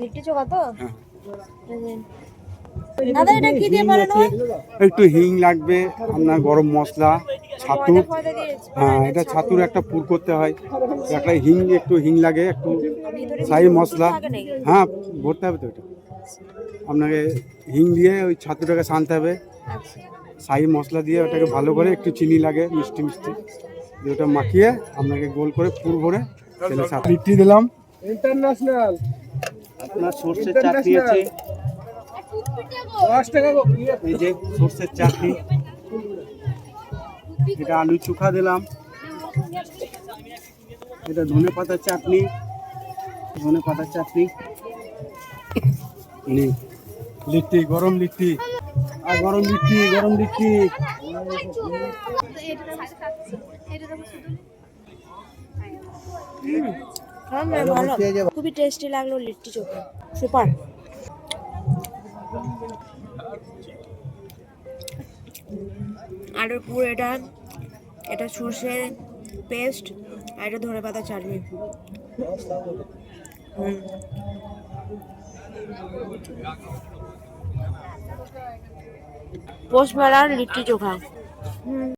লিট্টি চোখা তো হ্যাঁ। দাদা এটা কি দিয়ে বানানো একটু হিং লাগবে আপনার গরম মশলা ছাতু হ্যাঁ এটা ছাতুর একটা পুর করতে হয়। একটা হিং একটু হিং লাগে একটু সাই মশলা। হ্যাঁ ভরতে হবে তো এটা। আপনাকে হিং দিয়ে ওই ছাতুটাকে সানতে হবে। আচ্ছা। সাই মশলা দিয়ে ওটাকে ভালো করে একটু চিনি লাগে মিষ্টি মিষ্টি। দিয়ে ওটা মাখিয়ে আপনাকে গোল করে পুর ভরে তেলে লিট্টি দিলাম। ইন্টারন্যাশনাল। আপনার সর্ষের চাটনি আছে। এই যে সর্ষের চাটনি এটা আলু চোখা দিলাম। এটা ধনে পাতার চাটনি। ধনে পাতার চাটনি। লিট্টি গরম লিট্টি। আর গরম লিট্টি গরম লিট্টি। ম্যাম ভালো খুবই টেস্টি লাগল লিট্টি চোখা। সুপার। আলুর পুর এটা এটা সর্ষের পেস্ট আর এটা ধনে পাতা চাটনি। পোস্ট মেলার লিট্টি চোখা। হুম।